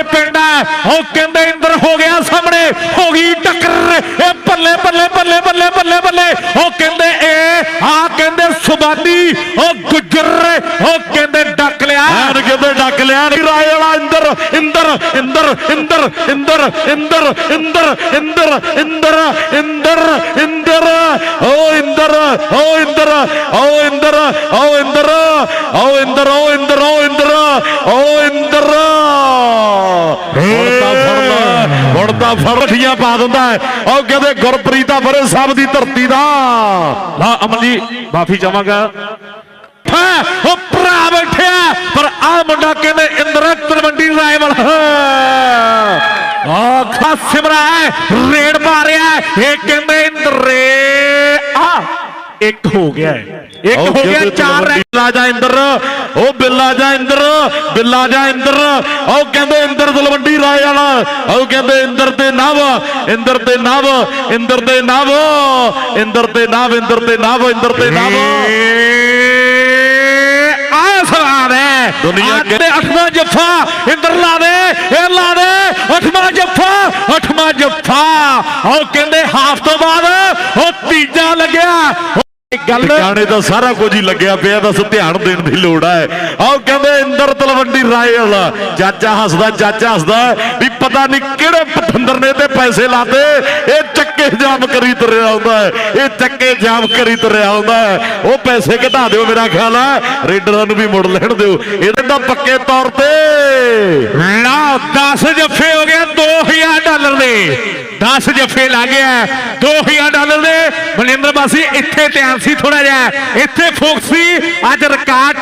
ਇਹ ਪਿੰਡ ਹੈ ਉਹ ਕਹਿੰਦੇ ਇੰਦਰ ਹੋ ਗਿਆ ਸਾਹਮਣੇ ਹੋ ਗਈ ਟੱਕਰ ਇਹ ਬੱਲੇ ਬੱਲੇ ਬੱਲੇ ਬੱਲੇ ਬੱਲੇ ਬੱਲੇ ਉਹ ਕਹਿੰਦੇ ਇਹ ਆ ਕਹਿੰਦੇ ਸੁਬਾਨੀ ਉਹ ਗੁੱਜਰ ਉਹ ਕਹਿੰਦੇ ਡੱਕ ਲਿਆ ਐਨ ਕਹਿੰਦੇ ਡੱਕ ਲਿਆ ਰਾਏ ਵਾਲਾ ਇੰਦਰ ਇੰਦਰ ਇੰਦਰ ਇੰਦਰ ਇੰਦਰ ਇੰਦਰ ਇੰਦਰ ਇੰਦਰ ਇੰਦਰ ਇੰਦਰ ਇੰਦਰ ਓ ਇੰਦਰ ਓ ਇੰਦਰ ਓ ਇੰਦਰ ਓ ਇੰਦਰ ਓ ਇੰਦਰ ਓ ਇੰਦਰ ਓ ਇੰਦਰ ਓ ਇੰਦਰ ਹੁਣ ਤਾਂ ਫੜ ਲੈ ਹੁਣ ਤਾਂ ਫੜਠੀਆਂ ਪਾ ਦਿੰਦਾ ਹੈ। ਉਹ ਕਹਿੰਦੇ, ਗੁਰਪ੍ਰੀਤਾ ਫਰੇ ਸਾਹਿਬ ਦੀ ਧਰਤੀ ਦਾ। ਲਾ ਅਮਨ ਜੀ, ਮਾਫੀ ਚਾਹਾਂਗਾ। ਉਹ ਭਰਾ ਬੈਠਿਆ ਪਰ ਆ ਮੁੰਡਾ ਕਹਿੰਦੇ, ਇੰਦਰ ਤਲਵੰਡੀ ਰਾਇਵਲ ਆ ਖਾ ਸਿਮਰਾ ਹੈ, ਰੇਡ ਪਾ ਰਿਹਾ ਇਹ ਕਹਿੰਦੇ ਇੰਦਰੇ ਇੱਕ ਹੋ ਗਿਆ ਹੈ। ਇੱਕ ਹੋ ਗਿਆ ਚਾਰ ਬਿੱਲਾ ਜਾ ਇੰਦਰ ਉਹ ਬਿੱਲਾ ਜਾ ਇੰਦਰ ਬਿੱਲਾ ਜਾ ਇੰਦਰ। ਉਹ ਕਹਿੰਦੇ ਇੰਦਰ ਤਲਵੰਡੀ ਰਾਏ ਵਾਲਾ। ਉਹ ਕਹਿੰਦੇ ਇੰਦਰ ਤੇ ਨਵ ਇੰਦਰ ਤੇ ਨਵ ਇੰਦਰ ਤੇ ਨਵ ਇੰਦਰ ਤੇ ਨਵ ਇੰਦਰ ਤੇ ਨਵ ਇੰਦਰ ਤੇ ਨਵ। ਦੁਨੀਆ ਕਹਿੰਦੇ ਅੱਠਵਾਂ ਜੱਫਾ ਇੰਦਰ ਲਾ ਦੇ ਇਹ ਲਾ ਦੇ ਅੱਠਵਾਂ ਜੱਫਾ ਅੱਠਵਾਂ ਜੱਫਾ। ਉਹ ਕਹਿੰਦੇ ਹਾਫ ਤੋਂ ਬਾਅਦ ਉਹ ਤੀਜਾ ਲੱਗਿਆ। ਗੱਲ ਗਾਣੇ ਦਾ ਸਾਰਾ ਕੁਝ ਹੀ ਲੱਗਿਆ ਪਿਆ ਬਸ ਧਿਆਨ ਦੇਣ ਦੀ ਲੋੜ ਹੈ। ਆਹ ਕਹਿੰਦੇ ਇੰਦਰ ਤਲਵੰਡੀ ਰਾਏ ਵਾਲਾ ਚਾਚਾ ਹੱਸਦਾ ਚਾਚਾ ਹੱਸਦਾ ਵੀ ਪਤਾ ਨਹੀਂ ਕਿਹੜੇ ਪਠੰਦਰ ਨੇ ਤੇ ਪੈਸੇ ਲਾਤੇ। ਇਹ ਚੱਕੇ ਜਾਮ ਕਰੀ ਤੁਰਿਆ ਆਉਂਦਾ ਹੈ ਇਹ ਚੱਕੇ ਜਾਮ ਕਰੀ ਤੁਰਿਆ ਆਉਂਦਾ ਹੈ। ਉਹ ਪੈਸੇ ਘਟਾ ਦਿਓ ਮੇਰਾ ਖਿਆਲ ਹੈ ਰੇਡਰਾਂ ਨੂੰ ਵੀ ਮੁੜ ਲੈਣ ਦਿਓ। ਇਹਦੇ ਤਾਂ ਪੱਕੇ ਤੌਰ ਤੇ ਲਓ 10 ਜੱਫੇ ਹੋ ਗਏ 2000 ਡਾਲਰ ਦੇ 10 ਜੱਫੇ ਲਾ ਗਿਆ 2000 ਡਾਲਰ ਦੇ। ਮਨਿੰਦਰ ਬਾਸੀ ਇੱਥੇ ਧਿਆਨ ਸੀ ਥੋੜਾ ਜਿਹਾ। ਇੱਥੇ ਫੋਕਸ ਸੀ। ਅੱਜ ਰਿਕਾਰਡ